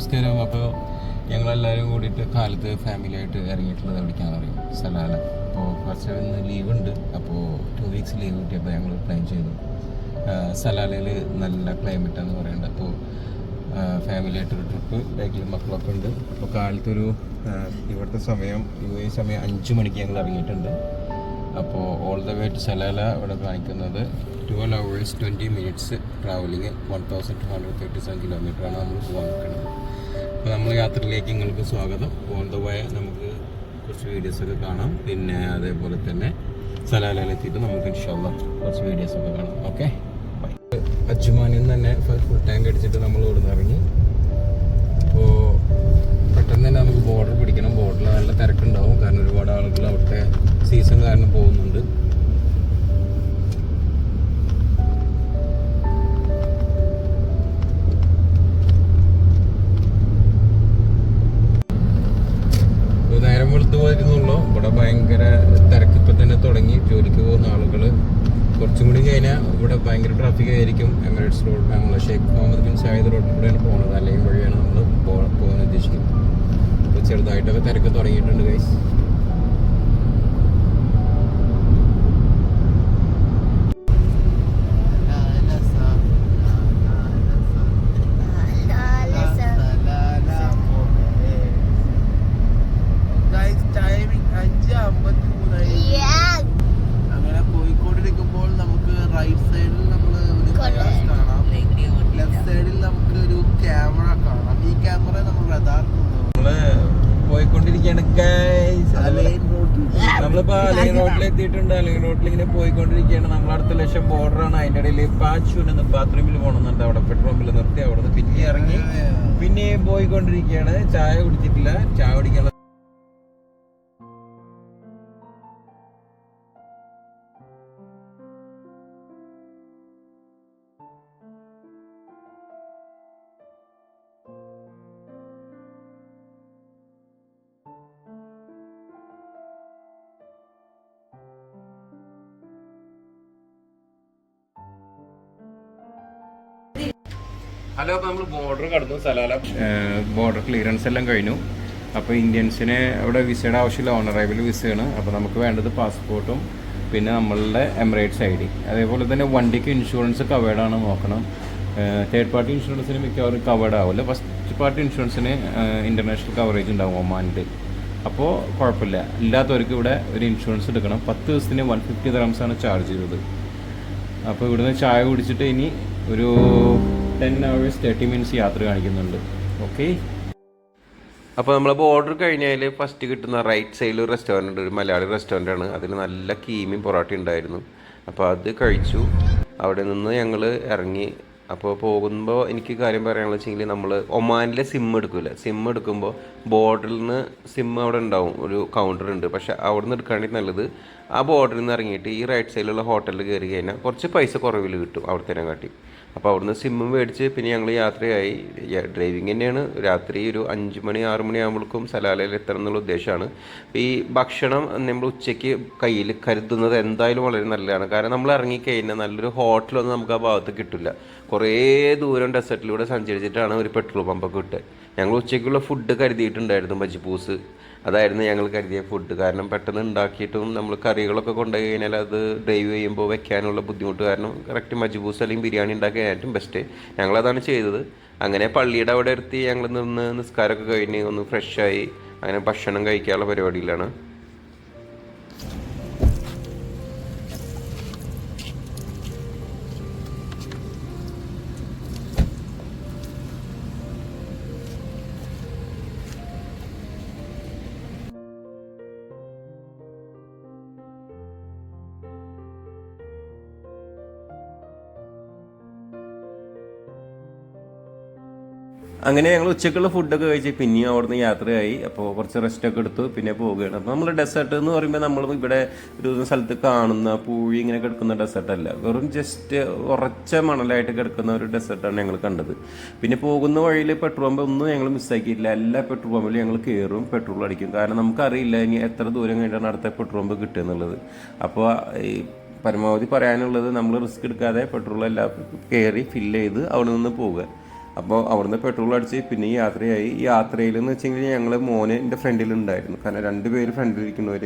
നമസ്കാരം. അപ്പോൾ ഞങ്ങളെല്ലാവരും കൂടിയിട്ട് കാലത്ത് ഫാമിലിയായിട്ട് ഇറങ്ങിയിട്ടുള്ളത് എവിടേക്കാന്ന് പറയും സലാല. അപ്പോൾ കുറച്ച് ഇന്ന് ലീവ് ഉണ്ട്. അപ്പോൾ ടു വീക്സ് ലീവ് കിട്ടിയപ്പോൾ ഞങ്ങൾ പ്ലാൻ ചെയ്തു. സലാലയിൽ നല്ല ക്ലൈമറ്റ് എന്ന് പറയുന്നത് അപ്പോൾ ഫാമിലി ആയിട്ടൊരു ട്രിപ്പ് ബാക്കിൽ മക്കളൊക്കെ ഉണ്ട്. അപ്പോൾ കാലത്തൊരു ഇവിടുത്തെ സമയം യു എ സമയം അഞ്ച് മണിക്ക് ഞങ്ങൾ ഇറങ്ങിയിട്ടുണ്ട്. അപ്പോൾ all the way to Salalah ഇവിടെ കാണിക്കുന്നത് twelve hours twenty minutes travelling one thousand two hundred thirty seven കിലോമീറ്ററാണ് നമ്മൾ പോകാൻ നിൽക്കുന്നത് അപ്പോൾ നമ്മൾ യാത്രയിലേക്ക് നിങ്ങൾക്ക് സ്വാഗതം. ഓൺ ദ വേ നമുക്ക് കുറച്ച് വീഡിയോസൊക്കെ കാണാം. പിന്നെ അതേപോലെ തന്നെ സലാലയിലെത്തിയിട്ട് നമുക്ക് ഇൻഷാല്ല കുറച്ച് വീഡിയോസൊക്കെ കാണാം. ഓക്കെ അജ്മാനിൽ നിന്ന് തന്നെ ഫുൾ ടാങ്ക് അടിച്ചിട്ട് നമ്മൾ ഇവിടെ നിന്ന് ഇറങ്ങി. അപ്പോൾ പെട്ടെന്ന് തന്നെ നമുക്ക് ബോർഡർ പിടിക്കണം. ബോർഡറിൽ നല്ല തിരക്കുണ്ടാവും. കാരണം ഒരുപാട് ആളുകൾ അവിടുത്തെ സീസൺ കാരണം പോകുന്നുണ്ട്. ഭയങ്കര തിരക്ക് ഇപ്പം തന്നെ തുടങ്ങി. ജോലിക്ക് പോകുന്ന ആളുകൾ കുറച്ചും കൂടി കഴിഞ്ഞാൽ ഇവിടെ ഭയങ്കര ട്രാഫിക് ആയിരിക്കും. എമിറേറ്റ്സ് റോഡ് നമ്മൾ ഷെയ്ഖ് മുഹമ്മദ് ബിൻ സായിദ് റോഡിൽ കൂടെയാണ് പോകുന്നത് അല്ലെങ്കിൽ വഴിയാണ് നമ്മൾ പോകാൻ ഉദ്ദേശിക്കുന്നത്. അപ്പോൾ ചെറുതായിട്ടൊക്കെ തിരക്ക് തുടങ്ങിയിട്ടുണ്ട് ഗൈസ് അങ്ങനെ പോയിക്കൊണ്ടിരിക്കുമ്പോൾ നമുക്ക് റൈറ്റ് സൈഡിൽ നമ്മൾ ഒരു ഗ്ലാസ് കാണാം ലെഫ്റ്റ് സൈഡിൽ നമുക്ക് ഒരു ക്യാമറ കാണാം ഈ ക്യാമറ നമ്മൾ യഥാർത്ഥ നമ്മൾ പോയിക്കൊണ്ടിരിക്കുകയാണ് ഗൈസ് അലൈൻ റോഡിൽ നമ്മളിപ്പോ അല്ലെങ്കിൽ റോഡിൽ എത്തിയിട്ടുണ്ട്? അല്ലെങ്കിൽ റോഡിൽ ഇങ്ങനെ പോയിക്കൊണ്ടിരിക്കുകയാണ്. നമ്മളെ അടുത്ത ലക്ഷം ബോർഡർ ആണ്. അതിന്റെ ഇടയിൽ പാച്ചൂന്ന് ബാത്റൂമിൽ പോകണമെന്നുണ്ട് അവിടെ പെട്രോൾ പമ്പിൽ നിർത്തി. അവിടെ നിന്ന് പിന്നെ ഇറങ്ങി പിന്നെയും പോയിക്കൊണ്ടിരിക്കുകയാണ്. ചായ കുടിച്ചിട്ടില്ല. ചായ കുടിക്കാനുള്ള അപ്പോൾ നമ്മൾ ബോർഡർ കടന്നു ബോർഡർ ക്ലിയറൻസ് എല്ലാം കഴിഞ്ഞു. അപ്പോൾ ഇന്ത്യൻസിന് അവിടെ വിസയുടെ ആവശ്യമില്ല. ഓൺ അറൈവൽ വിസയാണ് അപ്പോൾ നമുക്ക് വേണ്ടത് പാസ്പോർട്ടും പിന്നെ നമ്മളുടെ എമിറേറ്റ്സ് ഐ ഡി അതേപോലെ തന്നെ വണ്ടിക്ക് ഇൻഷുറൻസ് കവേർഡാണ് നോക്കണം. തേർഡ് പാർട്ടി ഇൻഷുറൻസിന് മിക്കവാറും കവേർഡ് ആവില്ല ഫസ്റ്റ് പാർട്ടി ഇൻഷുറൻസിന് ഇന്റർനാഷണൽ കവറേജ് ഉണ്ടാവും ഒമാനിൽ അപ്പോൾ കുഴപ്പമില്ല. ഇല്ലാത്തവർക്ക് ഇവിടെ ഒരു ഇൻഷുറൻസ് എടുക്കണം. പത്ത് ദിവസത്തിന് വൺ ഫിഫ്റ്റി ആണ് ചാർജ് ചെയ്തത്. അപ്പോൾ ഇവിടുന്ന് ചായ കുടിച്ചിട്ട് ഇനി ഒരു ടെൻ അവേഴ്സ് തേർട്ടി മിനിറ്റ്സ് യാത്ര കാണിക്കുന്നുണ്ട്. ഓക്കെ അപ്പോൾ നമ്മളിപ്പോൾ ഓർഡർ കഴിഞ്ഞാൽ ഫസ്റ്റ് കിട്ടുന്ന റൈറ്റ് സൈഡിൽ ഒരു റെസ്റ്റോറന്റ് ഉണ്ട്. ഒരു മലയാളി റെസ്റ്റോറന്റ് ആണ്. അതിൽ നല്ല കീമിയും പൊറോട്ട ഉണ്ടായിരുന്നു. അപ്പോൾ അത് കഴിച്ചു. അവിടെ നിന്ന് ഞങ്ങൾ ഇറങ്ങി. അപ്പോൾ പോകുമ്പോൾ എനിക്ക് കാര്യം പറയാനുള്ള വെച്ചെങ്കിൽ നമ്മൾ ഒമാനിലെ സിം എടുക്കില്ല? സിം എടുക്കുമ്പോൾ ബോർഡറിൽ നിന്ന് സിം അവിടെ ഉണ്ടാവും. ഒരു കൗണ്ടർ ഉണ്ട്. പക്ഷേ അവിടെ നിന്ന് എടുക്കുകയാണെങ്കിൽ നല്ലത് ആ ബോർഡറിൽ നിന്ന് ഇറങ്ങിയിട്ട് ഈ റൈറ്റ് സൈഡിലുള്ള ഹോട്ടലിൽ കയറി കഴിഞ്ഞാൽ കുറച്ച് പൈസ കുറവിൽ കിട്ടും അവിടുത്തെ കാട്ടി അപ്പോൾ അവിടുന്ന് സിമ്മും മേടിച്ച് പിന്നെ ഞങ്ങൾ യാത്രയായി. ഡ്രൈവിംഗ് തന്നെയാണ്. രാത്രി ഒരു അഞ്ച് മണി ആറ് മണി ആകുമ്പോഴേക്കും സലാലയിൽ എത്തണം എന്നുള്ള ഉദ്ദേശമാണ്. ഈ ഭക്ഷണം നമ്മൾ ഉച്ചയ്ക്ക് കയ്യിൽ കരുതുന്നത് എന്തായാലും വളരെ നല്ലതാണ്. കാരണം നമ്മൾ ഇറങ്ങിക്കഴിഞ്ഞാൽ നല്ലൊരു ഹോട്ടലൊന്നും നമുക്ക് ആ ഭാഗത്ത് കിട്ടില്ല കുറേ ദൂരം ഡെസേർട്ടിലൂടെ സഞ്ചരിച്ചിട്ടാണ് ഒരു പെട്രോൾ പമ്പൊക്കെ കിട്ടുക ഞങ്ങൾ ഉച്ചയ്ക്കുള്ള ഫുഡ് കരുതിയിട്ടുണ്ടായിരുന്നു മജ്ബൂസ് അതായിരുന്നു ഞങ്ങൾ കരുതിയ ഫുഡ് കാരണം പെട്ടെന്ന് ഉണ്ടാക്കിയിട്ടും നമ്മൾ കറികളൊക്കെ കൊണ്ടുപോയി കഴിഞ്ഞാൽ അത് ഡ്രൈവ് ചെയ്യുമ്പോൾ വെക്കാനുള്ള ബുദ്ധിമുട്ട് കാരണം കറക്റ്റ് മജ്ബൂസ് അല്ലെങ്കിൽ ബിരിയാണി ഉണ്ടാക്കാൻ ഏറ്റവും ബെസ്റ്റ് ഞങ്ങളതാണ് ചെയ്തത്. അങ്ങനെ പള്ളിയുടെ അവിടെ എടുത്ത് ഞങ്ങൾ നിന്ന് നിസ്കാരമൊക്കെ കഴിഞ്ഞ് ഒന്ന് ഫ്രഷായി അങ്ങനെ ഭക്ഷണം കഴിക്കാനുള്ള പരിപാടിയിലാണ്. അങ്ങനെ ഞങ്ങൾ ഉച്ചക്കുള്ള ഫുഡൊക്കെ കഴിച്ച് പിന്നെയും അവിടുന്ന് യാത്രയായി. അപ്പോൾ കുറച്ച് റെസ്റ്റ് ഒക്കെ എടുത്തു പിന്നെ പോവുകയാണ്. അപ്പോൾ നമ്മൾ ഡെസേർട്ട് എന്ന് പറയുമ്പോൾ നമ്മൾ ഇവിടെ ഒരു സ്ഥലത്ത് കാണുന്ന പൂഴി ഇങ്ങനെ കിടക്കുന്ന ഡെസേർട്ടല്ല വെറും ജസ്റ്റ് ഉറച്ച മണലായിട്ട് കിടക്കുന്ന ഒരു ഡെസേർട്ടാണ് ഞങ്ങൾ കണ്ടത്. പിന്നെ പോകുന്ന വഴിയിൽ പെട്രോൾ പമ്പ് ഒന്നും ഞങ്ങൾ മിസ്സാക്കിയിട്ടില്ല എല്ലാ പെട്രോൾ പമ്പിലും ഞങ്ങൾ കയറും പെട്രോൾ അടിക്കും. കാരണം നമുക്കറിയില്ല ഇനി എത്ര ദൂരം കഴിഞ്ഞാണ് അടുത്ത പെട്രോൾ പമ്പ് കിട്ടുക എന്നുള്ളത്. അപ്പോൾ പരമാവധി പറയാനുള്ളത് നമ്മൾ റിസ്ക് എടുക്കാതെ പെട്രോൾ എല്ലാം കയറി ഫില്ല് ചെയ്ത് അവിടെ നിന്ന് പോവുക. അപ്പോൾ അവിടുന്ന് പെട്രോൾ അടിച്ച് പിന്നെ യാത്രയായി. ഈ യാത്രയിൽ എന്ന് വെച്ചെങ്കിൽ ഞങ്ങൾ മോനെ എന്റെ ഫ്രണ്ടിലുണ്ടായിരുന്നു കാരണം രണ്ട് പേര് ഫ്രണ്ടിലിരിക്കുന്നവർ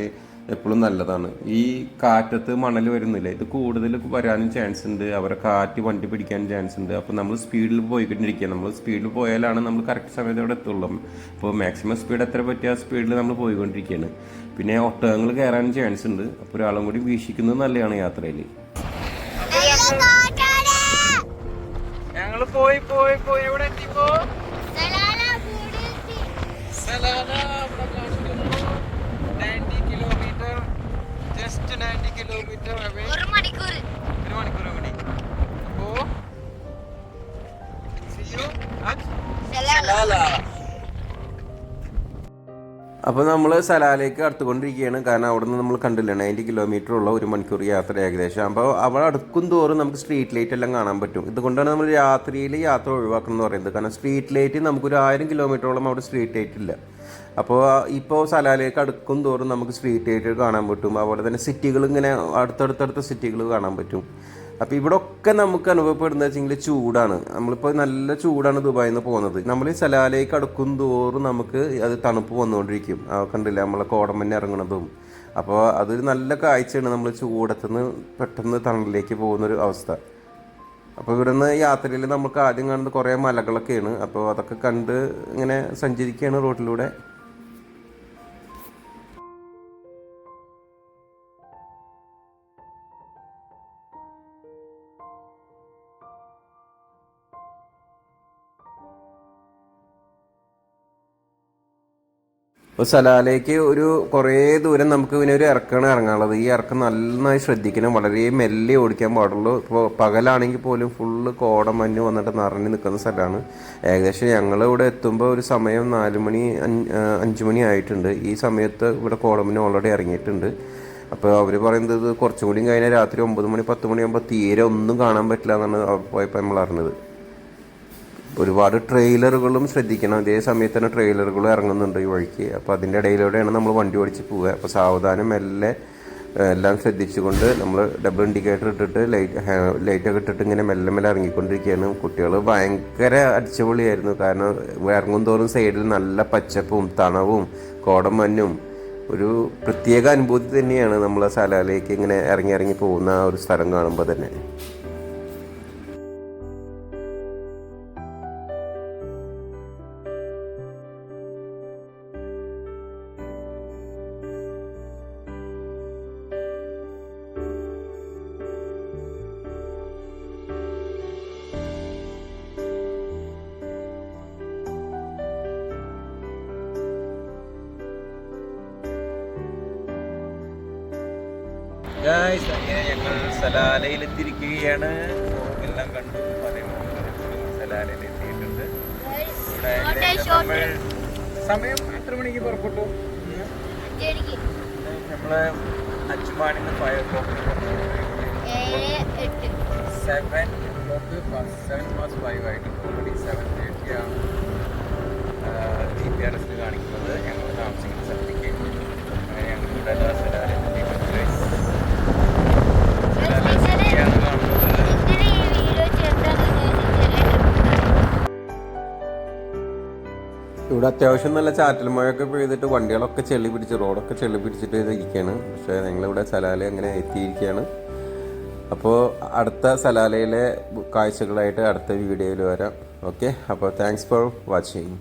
എപ്പോഴും നല്ലതാണ്. ഈ കാറ്റത്ത് മണൽ വരുന്നില്ല? ഇത് കൂടുതൽ വരാനും ചാൻസ് ഉണ്ട് അവരെ കാറ്റ് വണ്ടി പിടിക്കാനും ചാൻസ് ഉണ്ട് അപ്പോൾ നമ്മൾ സ്പീഡിൽ പോയിക്കൊണ്ടിരിക്കുക നമ്മൾ സ്പീഡിൽ പോയാലാണ് നമ്മൾ കറക്റ്റ് സമയത്ത് അവിടെ എത്തുള്ളൂ. അപ്പോൾ മാക്സിമം സ്പീഡ് എത്ര പറ്റിയ ആ സ്പീഡിൽ നമ്മൾ പോയിക്കൊണ്ടിരിക്കുകയാണ് പിന്നെ ഒട്ടകങ്ങൾ കയറാനും ചാൻസ് ഉണ്ട് അപ്പോൾ ഒരാളും കൂടി വീക്ഷിക്കുന്നത് നല്ലതാണ് യാത്രയിൽ ഞങ്ങൾ പോയി പോയി പോയി എവിടെ എത്തിപ്പോ സലാല അവിടെ കാണിക്കുന്നു 90 കിലോമീറ്റർ ജസ്റ്റ് 90 കിലോമീറ്റർ അവേ അപ്പോൾ നമ്മൾ സലാലേക്ക് അടുത്തുകൊണ്ടിരിക്കുകയാണ്. കാരണം അവിടെ നിന്ന് നമ്മൾ കണ്ടില്ല നയന്റി കിലോമീറ്റർ ഉള്ള ഒരു മണിക്കൂർ യാത്ര ഏകദേശം. അപ്പോൾ അവിടെ അടുക്കും തോറും നമുക്ക് സ്ട്രീറ്റ് ലൈറ്റ് എല്ലാം കാണാൻ പറ്റും. ഇതുകൊണ്ടാണ് നമ്മൾ രാത്രിയിൽ യാത്ര ഒഴിവാക്കണം എന്ന് പറയുന്നത്. കാരണം സ്ട്രീറ്റ് ലൈറ്റ് നമുക്കൊരു ആയിരം കിലോമീറ്ററോളം അവിടെ സ്ട്രീറ്റ് ലൈറ്റ് ഇല്ല. അപ്പോൾ ഇപ്പോൾ സലാലേക്ക് അടുക്കും തോറും നമുക്ക് സ്ട്രീറ്റ് ലൈറ്റ് കാണാൻ പറ്റും. അതുപോലെ തന്നെ സിറ്റികൾ ഇങ്ങനെ അടുത്തടുത്തടുത്ത സിറ്റികൾ കാണാൻ പറ്റും. അപ്പോൾ ഇവിടെ ഒക്കെ നമുക്ക് അനുഭവപ്പെടുന്നത് വെച്ചെങ്കിൽ ചൂടാണ്. നമ്മളിപ്പോൾ നല്ല ചൂടാണ് ദുബായിൽ നിന്ന് പോകുന്നത് നമ്മൾ സലാലേക്ക് അടുക്കും തോറും നമുക്ക് അത് തണുപ്പ് വന്നുകൊണ്ടിരിക്കും. കണ്ടില്ല? നമ്മളെ കോടമഞ്ഞ് ഇറങ്ങണതും അപ്പോൾ അതൊരു നല്ല കാഴ്ചയാണ് നമ്മൾ ചൂടത്തുനിന്ന് പെട്ടെന്ന് തണലിലേക്ക് പോകുന്നൊരു അവസ്ഥ. അപ്പോൾ ഇവിടുന്ന് യാത്രയിൽ നമുക്ക് ആദ്യം കാണുന്നത് കുറേ മലകളൊക്കെയാണ്. അപ്പോൾ അതൊക്കെ കണ്ട് ഇങ്ങനെ സഞ്ചരിക്കുകയാണ് റോഡിലൂടെ സലാലേക്ക് ഒരു കുറേ ദൂരം നമുക്ക് പിന്നെ ഒരു ഇറക്കാണ് ഇറങ്ങാനുള്ളത്. ഈ ഇറക്കം നന്നായി ശ്രദ്ധിക്കണം. വളരെ മെല്ലെ ഓടിക്കാൻ പാടുള്ളൂ. ഇപ്പോൾ പകലാണെങ്കിൽ പോലും ഫുള്ള് കോടമഞ്ഞ് വന്നിട്ട് നിറഞ്ഞു നിൽക്കുന്ന സ്ഥലമാണ്. ഏകദേശം ഞങ്ങൾ ഇവിടെ എത്തുമ്പോൾ ഒരു സമയം നാല് മണി അഞ്ച് മണി ആയിട്ടുണ്ട്. ഈ സമയത്ത് ഇവിടെ കോടമഞ്ഞ് ഓൾറെഡി ഇറങ്ങിയിട്ടുണ്ട്. അപ്പോൾ അവർ പറയുന്നത് കുറച്ചും കൂടി കഴിഞ്ഞാൽ രാത്രി ഒമ്പത് മണി പത്ത് മണിയാകുമ്പോൾ തീരെ ഒന്നും കാണാൻ പറ്റില്ല എന്നാണ് പോയപ്പോൾ നമ്മൾ അറിഞ്ഞത്. ഒരുപാട് ട്രെയിലറുകളും ശ്രദ്ധിക്കണം. അതേ സമയത്ത് തന്നെ ട്രെയിലറുകളും ഇറങ്ങുന്നുണ്ട് ഈ വഴിക്ക്. അപ്പോൾ അതിന്റെ ഇടയിലൂടെയാണ് നമ്മൾ വണ്ടി ഓടിച്ച് പോവുക. അപ്പോൾ സാവധാനം മെല്ലെ എല്ലാം ശ്രദ്ധിച്ചുകൊണ്ട് നമ്മൾ ഡബിൾ ഇൻഡിക്കേറ്റർ ഇട്ടിട്ട് ലൈറ്റ് ലൈറ്റൊക്കെ ഇട്ടിട്ട് ഇങ്ങനെ മെല്ലെ മെല്ലെ ഇറങ്ങിക്കൊണ്ടിരിക്കുകയാണ്. കുട്ടികൾ ഭയങ്കര അടിച്ചുപൊളിയായിരുന്നു. കാരണം ഇറങ്ങും തോറും സൈഡിൽ നല്ല പച്ചപ്പും തണവും കോടമഞ്ഞും ഒരു പ്രത്യേക അനുഭൂതി തന്നെയാണ് നമ്മൾ സ്ഥലയിലേക്ക് ഇങ്ങനെ ഇറങ്ങി ഇറങ്ങി പോകുന്ന ആ ഒരു സ്ഥലം കാണുമ്പോൾ തന്നെ. എത്തിയിരിക്കുകയാണ് എല്ലാം കണ്ടു സലാലയിൽ എത്തിയിട്ടുണ്ട് ഇവിടെ സമയം എത്ര മണിക്ക് പുറപ്പെട്ടു? നമ്മൾ അച്ചുമാണിന്ന് five o'clock seven o'clock seven plus five ആയിട്ടുണ്ട് ഇവിടെ അത്യാവശ്യം നല്ല ചാറ്റൽ മഴയൊക്കെ പെയ്തിട്ട് വണ്ടികളൊക്കെ ചെളി പിടിച്ച് റോഡൊക്കെ ചെളി പിടിച്ചിട്ട് ഇരിക്കുകയാണ് പക്ഷേ ഞങ്ങളിവിടെ സലാല അങ്ങനെ എത്തിയിരിക്കുകയാണ്. അപ്പോൾ അടുത്ത സലാലയിലെ കാഴ്ചകളായിട്ട് അടുത്ത വീഡിയോയിൽ വരാം. ഓക്കെ അപ്പോൾ താങ്ക്സ് ഫോർ വാച്ചിങ്